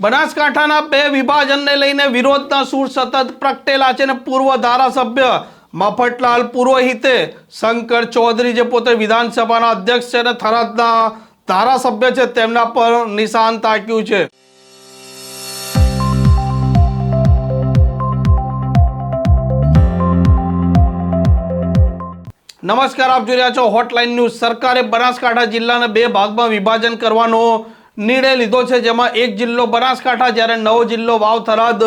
બનાસકાંઠાના બે વિભાજનને લઈને વિરોધના સૂર સતત પ્રગટેલા છે અને પૂર્વ ધારાસભ્ય મફતલાલ પુરોહિતે શંકર ચૌધરી જે પોતે વિધાનસભાના અધ્યક્ષ છે અને થરાદના ધારાસભ્ય છે, તેમના પર નિશાન તાક્યું છે. નમસ્કાર, આપ જોઈ રહ્યા છો હોટલાઇન ન્યૂઝ સરકારે બનાસકાંઠા જિલ્લાને બે ભાગમાં વિભાજન કરવાનો નિર્ણય લીધો છે, જેમાં એક જિલ્લો બનાસકાંઠા, જ્યારે નવો જિલ્લો વાવ થરાદ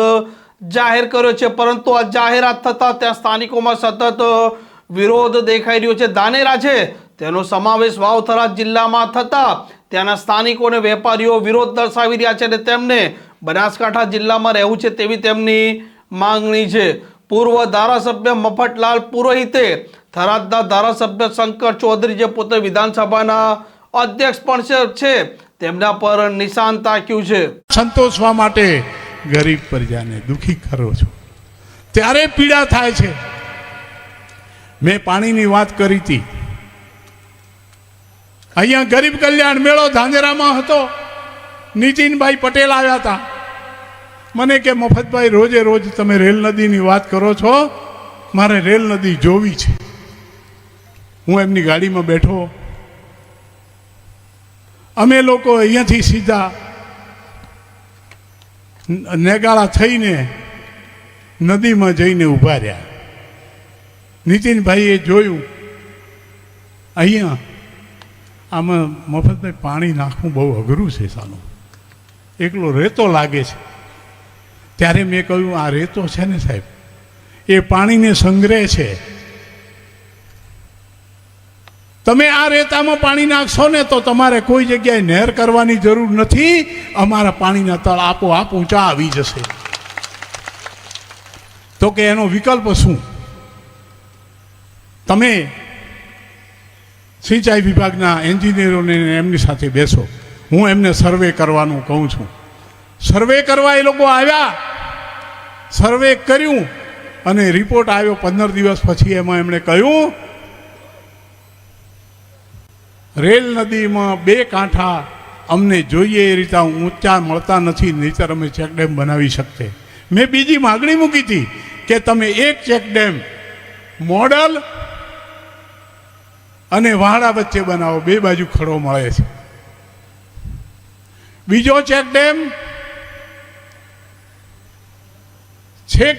જાહેર કર્યો છે. પરંતુ આ જાહેરાત થતાં ત્યાં સ્થાનિકોમાં સતત વિરોધ દેખાઈ રહ્યો છે. ધાનેરા છે, તેનો સમાવેશ વાવ થરાદ જિલ્લામાં થતાં ત્યાંના સ્થાનિકો અને વેપારીઓ વિરોધ દર્શાવી રહ્યા છે અને તેમને બનાસકાંઠા જિલ્લામાં રહેવું છે તેવી તેમની માંગણી છે. પૂર્વ ધારાસભ્ય મફતલાલ પુરોહિતે થરાદના ધારાસભ્ય શંકર ચૌધરી, જે પોતે વિધાનસભાના અધ્યક્ષ પણ છે તેમના પર નિશાન તાક્યું છે. સંતોષવા માટે ગરીબ પ્રજાને દુઃખી કરો છો. ત્યારે પીડા થાય છે. મેં પાણીની વાત કરી હતી. અહીંયા ગરીબ કલ્યાણ મેળો ધાંધેરામાં હતો. નીતિનભાઈ પટેલ આવ્યા હતા. મને કે, મફતભાઈ, રોજે રોજ તમે રેલ નદીની વાત કરો છો? મારે રેલ નદી જોવી છે. હું એમની ગાડીમાં બેઠો અમે લોકો અહીંયાથી સીધા નેગાળા થઈને નદીમાં જઈને ઊભા રહ્યા. નીતિનભાઈએ જોયું, અહીંયા આમાં મફતભાઈ પાણી નાખવું બહુ અઘરું છે સાનું એકલો રેતો લાગે છે. ત્યારે મેં કહ્યું, આ રેતો છે ને સાહેબ? એ પાણીને સંગ્રહે છે. તમે આ રેતામાં પાણી નાખશો ને તો તમારે કોઈ જગ્યાએ નહેર કરવાની જરૂર નથી. અમારા પાણીના તળ આપોઆપ ઊંચા આવી જશે. તો કે એનો વિકલ્પ શું? તમે સિંચાઈ વિભાગના એન્જિનિયરોને એમની સાથે બેસો. હું એમને સર્વે કરવાનું કહું છું. સર્વે કરવા એ લોકો આવ્યા. સર્વે કર્યું અને રિપોર્ટ આવ્યો પંદર દિવસ પછી એમાં એમણે કહ્યું રેલ નદીમાં બે કાંઠા અમને જોઈએ એ રીતે ઊંચા મળતા નથી, નહીતર અમે ચેકડેમ બનાવી શકતે. મેં બીજી માગણી મૂકી હતી કે તમે એક ચેકડેમ મોડલ અને વાડા વચ્ચે બનાવો, બે બાજુ ખડો મળે છે. બીજો ચેકડેમ છેક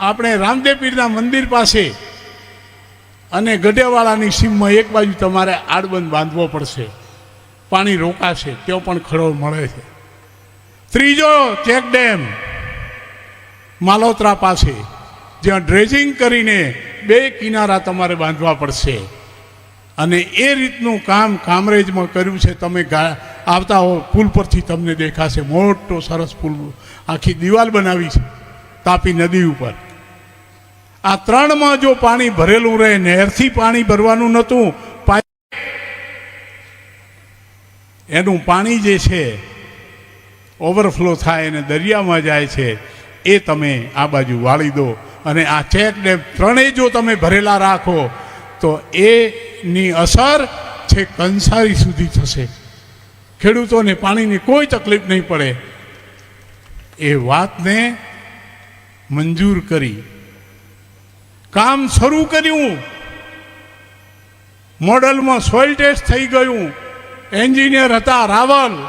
આપણે રામદેવ પીરના મંદિર પાસે અને ગઢેવાળાની સીમમાં એક બાજુ તમારે આડબંધ બાંધવો પડશે. પાણી રોકાશે તેઓ પણ ખડો મળે છે. ત્રીજો ચેક ડેમ, માલોત્રા પાસે, જ્યાં ડ્રેજિંગ કરીને બે કિનારા તમારે બાંધવા પડશે. અને એ રીતનું કામ કામરેજમાં કર્યું છે, તમે આવતા હો, પુલ પરથી તમને દેખાશે. મોટો સરસ પુલ, આખી દિવાલ બનાવી છે, તાપી નદી ઉપર. આ ત્રણમાં જો પાણી ભરેલું રહે, નહેરથી પાણી ભરવાનું નહોતું એનું પાણી જે છે, ઓવરફ્લો થાય અને દરિયામાં જાય છે, એ તમે આ બાજુ વાળી દો. અને આ ચેક ડેમ ત્રણેય જો તમે ભરેલા રાખો, તો એની અસર છે કંસારી સુધી થશે. ખેડૂતોને પાણીની કોઈ તકલીફ નહીં પડે. એ વાતને મંજૂર કરી. કામ શરૂ કર્યું. મોડલમાં સોઇલ ટેસ્ટ થઈ ગયું. એન્જિનિયર હતા રાવલ.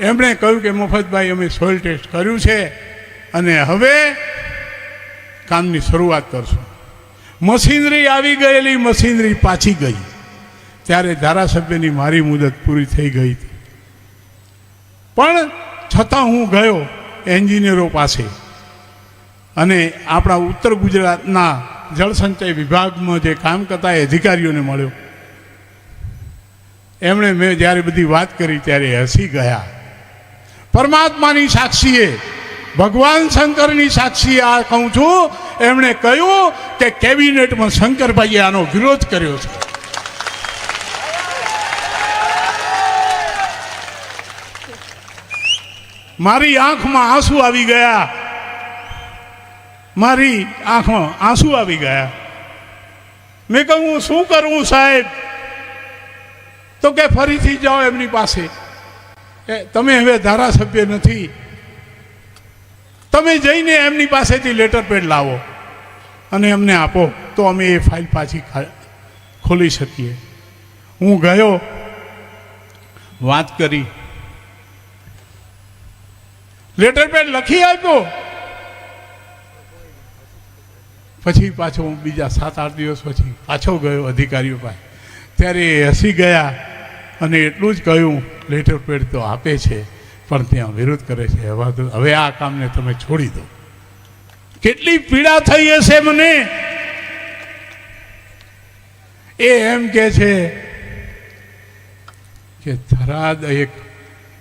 એમણે કહ્યું કે, મફતભાઈ, અમે સોઇલ ટેસ્ટ કર્યું છે અને હવે કામની શરૂઆત કરશું. મશીનરી આવી ગયેલી, મશીનરી પાછી ગઈ. ત્યારે ધારાસભ્યની મારી મુદત પૂરી થઈ ગઈ હતી. પણ છતાં હું ગયો એન્જિનિયરો પાસે. અને આપણા ઉત્તર ગુજરાતના જળસંચય વિભાગમાં જે કામ કરતા એ અધિકારીઓને મળ્યો. એમણે મેં જ્યારે બધી વાત કરી ત્યારે હસી ગયા. પરમાત્માની સાક્ષીએ, ભગવાન શંકરની સાક્ષીએ આ કહું છું, એમણે કહ્યું કે કેબિનેટમાં શંકરભાઈએ આનો વિરોધ કર્યો છે. મારી આંખમાં આંસુ આવી ગયા. મારી આંખમાં આંસુ આવી ગયા. મેં કહ્યું, હું શું કરું સાહેબ? તો કે, ફરીથી જાઓ એમની પાસે. તમે હવે ધારાસભ્ય નથી. તમે જઈને એમની પાસેથી લેટર પેડ લાવો અને એમને આપો. તો અમે એ ફાઇલ પાછી ખોલી શકીએ. હું ગયો. વાત કરી. લેટર પેડ લખી આપ્યો. પછી પાછો હું બીજા સાત, આઠ દિવસ પછી પાછો ગયો અધિકારીઓ પાસે. ત્યારે એ હસી ગયા અને એટલું જ કહ્યું, લેટર પેડ તો આપે છે, પણ ત્યાં વિરોધ કરે છે. હવે હવે આ કામને તમે છોડી દો. કેટલી પીડા થઈ હશે મને. એ એમ કે છે કે થરાદ એક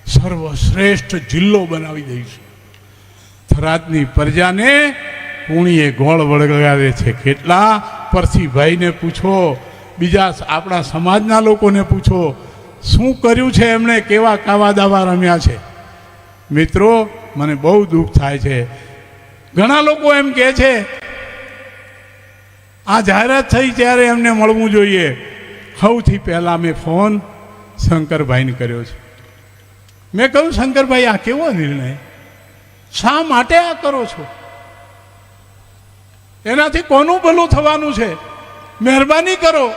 સર્વશ્રેષ્ઠ જિલ્લો બનાવી દઈશું. થરાદની પ્રજાને પૂણીએ ગોળ વળગાવે છે. કેટલા? પરસીભાઈને પૂછો. બીજા આપણા સમાજના લોકોને પૂછો. શું કર્યું છે એમણે? કેવા કાવા દાવા રમ્યા છે? મિત્રો, મને બહુ દુઃખ થાય છે. ઘણા લોકો એમ કહે છે, આ જાહેરાત થઈ ત્યારે એમને મળવું જોઈએ. સૌથી પહેલાં મેં ફોન શંકરભાઈને કર્યો છે. મેં કહ્યું, શંકરભાઈ, આ કેવો નિર્ણય? શા માટે આ કરો છો? એનાથી કોનું ભલું થવાનું છે? મહેરબાની કરો.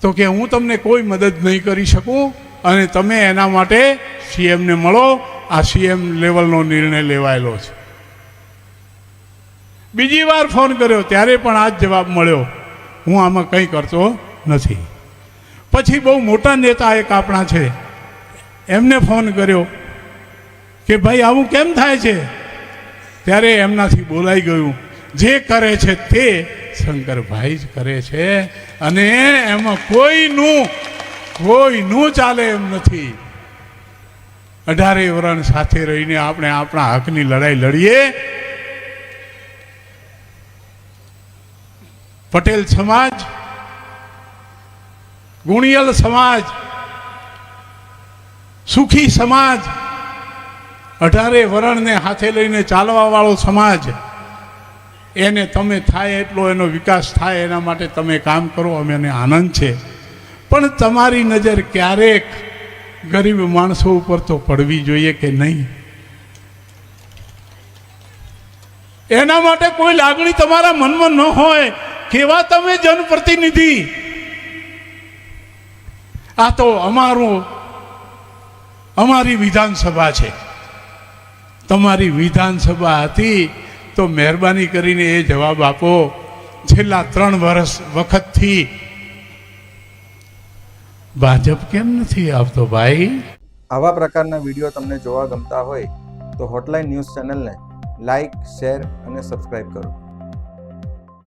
તો કે હું તમને કોઈ મદદ નહીં કરી શકું અને તમે એના માટે સીએમને મળો. આ સીએમ લેવલનો નિર્ણય લેવાયેલો છે. બીજી વાર ફોન કર્યો, ત્યારે પણ આ જ જવાબ મળ્યો. હું આમાં કંઈ કરતો નથી. પછી બહુ મોટા નેતા એક આપણા છે. એમને ફોન કર્યો કે ભાઈ આવું કેમ થાય છે? ત્યારે એમનાથી બોલાઈ ગયું. જે કરે છે તે શંકરભાઈ જ કરે છે અને એમાં કોઈનું કોઈનું ચાલે એમ નથી. અઢારે વરણ સાથે રહીને આપણે આપણા હકની લડાઈ લડીએ. પટેલ સમાજ, ગુણિયલ સમાજ, સુખી સમાજ અઢારે વરણને હાથે લઈને ચાલવાવાળો સમાજ, એને તમે થાય એટલો એનો વિકાસ થાય એના માટે તમે કામ કરો, અમે એને આનંદ છે. પણ તમારી નજર ક્યારેક ગરીબ માણસો ઉપર તો પડવી જોઈએ કે નહીં? એના માટે કોઈ લાગણી તમારા મનમાં ન હોય, કેવા તમે જનપ્રતિનિધિ? આ તો અમારું, અમારી વિધાનસભા છે. તમારી વિધાનસભા હતી, તો મહેરબાની કરીને એ જવાબ આપો. છેલ્લા ત્રણ વર્ષ વખતથી ભાજપ કેમ નથી આવતો ભાઈ? આવા પ્રકારના વીડિયો તમને જોવા ગમતા હોય, તો હોટલાઇન ન્યૂઝ ચેનલને લાઇક શેર અને સબસ્ક્રાઈબ કરો.